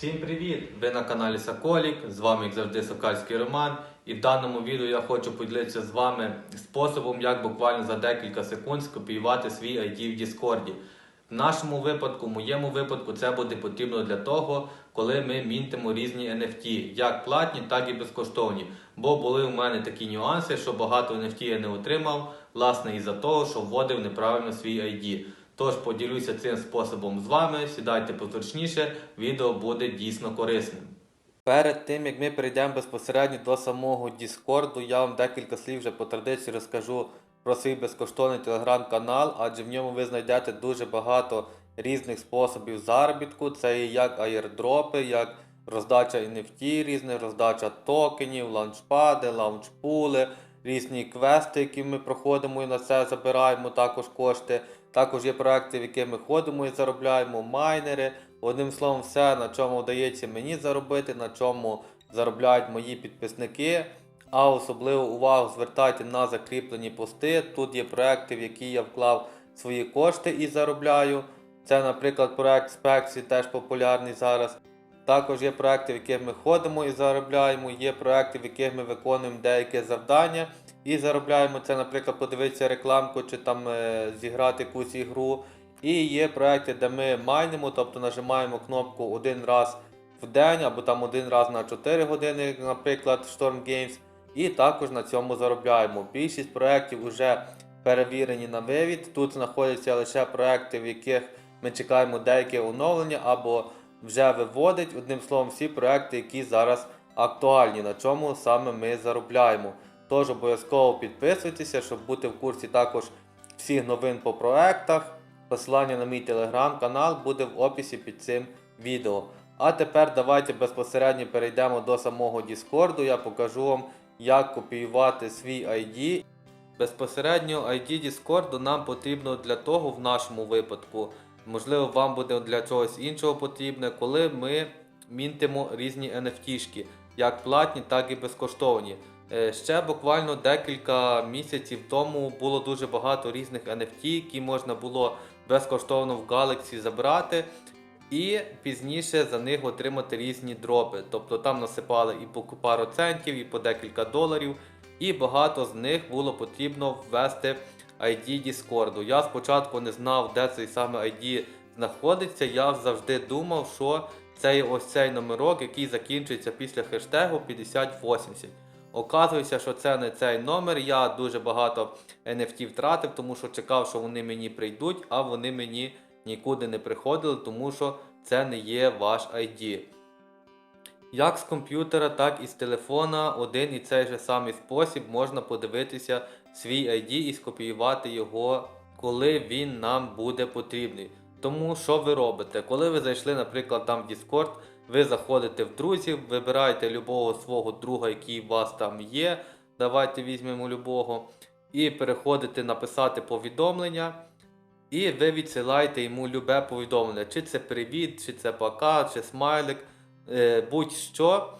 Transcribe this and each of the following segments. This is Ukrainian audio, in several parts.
Всім привіт! Ви на каналі Соколік, з вами як завжди Сокальський Роман. І в даному відео я хочу поділитися з вами способом, як буквально за декілька секунд скопіювати свій ID в Діскорді. В нашому випадку, в моєму випадку, це буде потрібно для того, коли ми мінтимо різні NFT, як платні, так і безкоштовні. Бо були у мене такі нюанси, що багато NFT я не отримав, власне, із-за того, що вводив неправильно свій ID. Тож поділюся цим способом з вами. Сідайте позручніше, відео буде дійсно корисним. Перед тим як ми перейдемо безпосередньо до самого Discord, я вам декілька слів вже по традиції розкажу про свій безкоштовний телеграм-канал, адже в ньому ви знайдете дуже багато різних способів заробітку. Це і як аєрдропи, як роздача NFT різних, роздача токенів, лаунчпади, лаунчпули, різні квести, які ми проходимо і на це забираємо також кошти. Також є проекти, в які ми ходимо і заробляємо майнери. Одним словом, все, на чому вдається мені заробити, на чому заробляють мої підписники. А особливу увагу звертайте на закріплені пости. Тут є проекти, в які я вклав свої кошти і заробляю. Це, наприклад, проект Spexy, теж популярний зараз. Також є проекти, в яких ми ходимо і заробляємо. Є проекти, в яких ми виконуємо деякі завдання і заробляємо. Це, наприклад, подивитися рекламку чи там е, зіграти якусь ігру. І є проекти, де ми майнимо, тобто нажимаємо кнопку один раз в день або там один раз на 4 години, наприклад, Storm Games. І також на цьому заробляємо. Більшість проєктів вже перевірені на вивід. Тут знаходяться лише проекти, в яких ми чекаємо деякі оновлення або вже виводить. Одним словом, всі проекти, які зараз актуальні, на чому саме ми заробляємо. Тож обов'язково підписуйтеся, щоб бути в курсі також всіх новин по проектах. Посилання на мій телеграм-канал буде в описі під цим відео. А тепер давайте безпосередньо перейдемо до самого Discord. Я покажу вам, як копіювати свій ID. Безпосередньо ID Discord нам потрібно для того в нашому випадку. Можливо, вам буде для чогось іншого потрібне, коли ми мінтимо різні NFT-шки, як платні, так і безкоштовні. Е, Ще буквально декілька місяців тому було дуже багато різних NFT, які можна було безкоштовно в Galaxy забрати. І пізніше за них отримати різні дропи. Тобто там насипали і по пару центів, і по декілька доларів. І багато з них було потрібно ввести ID Discord. Я спочатку не знав, де цей саме ID знаходиться. Я завжди думав, що це ось цей номерок, який закінчується після хештегу 5080. Оказується, що це не цей номер. Я дуже багато NFT втратив, тому що чекав, що вони мені прийдуть, а вони мені нікуди не приходили, тому що це не є ваш ID. Як з комп'ютера, так і з телефона один і цей же самий спосіб можна подивитися свій ID і скопіювати його, коли він нам буде потрібний. Тому що ви робите? Коли ви зайшли, наприклад, там в Discord, ви заходите в друзів, вибираєте любого свого друга, який у вас там є. Давайте візьмемо любого. І переходите написати повідомлення. І ви відсилаєте йому любе повідомлення. Чи це привіт, чи це пока, чи смайлик, будь-що.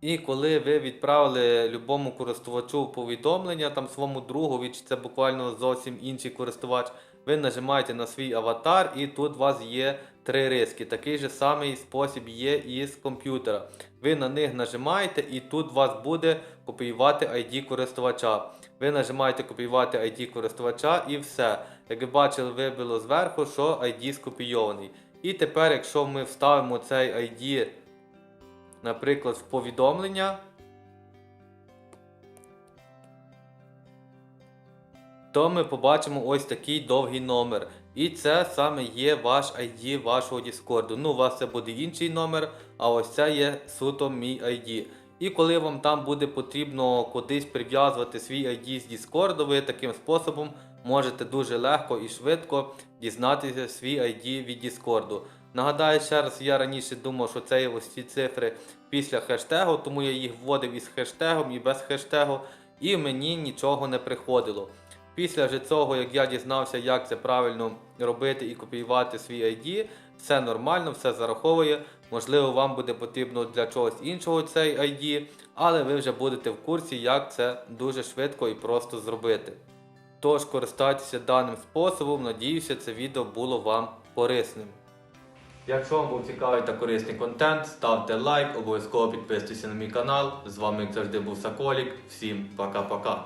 І коли ви відправили любому користувачу повідомлення, там своєму другові, чи це буквально зовсім інший користувач, ви нажимаєте на свій аватар, і тут у вас є три риски. Такий же самий спосіб є і з комп'ютера. Ви на них нажимаєте, і тут у вас буде копіювати ID користувача. Ви нажимаєте копіювати ID користувача і все. Як ви бачили, вибило зверху, що ID скопійований. І тепер, якщо ми вставимо цей ID, наприклад, в повідомлення, то ми побачимо ось такий довгий номер. І це саме є ваш ID вашого Discord. Ну, у вас це буде інший номер, а ось це є суто мій ID. І коли вам там буде потрібно кудись прив'язувати свій ID з Discord, ви таким способом можете дуже легко і швидко дізнатися свій ID від Discord. Нагадаю ще раз, я раніше думав, що це є ось ці цифри після хештегу, тому я їх вводив із хештегом і без хештегу, і мені нічого не приходило. Після вже цього, як я дізнався, як це правильно робити і копіювати свій ID, все нормально, все зараховує. Можливо, вам буде потрібно для чогось іншого цей ID, але ви вже будете в курсі, як це дуже швидко і просто зробити. Тож користайтеся даним способом, надіюся, це відео було вам корисним. Якщо вам був цікавий та корисний контент, ставте лайк, обов'язково підписуйтесь на мій канал. З вами, як завжди, був Соколік. Всім пока-пока.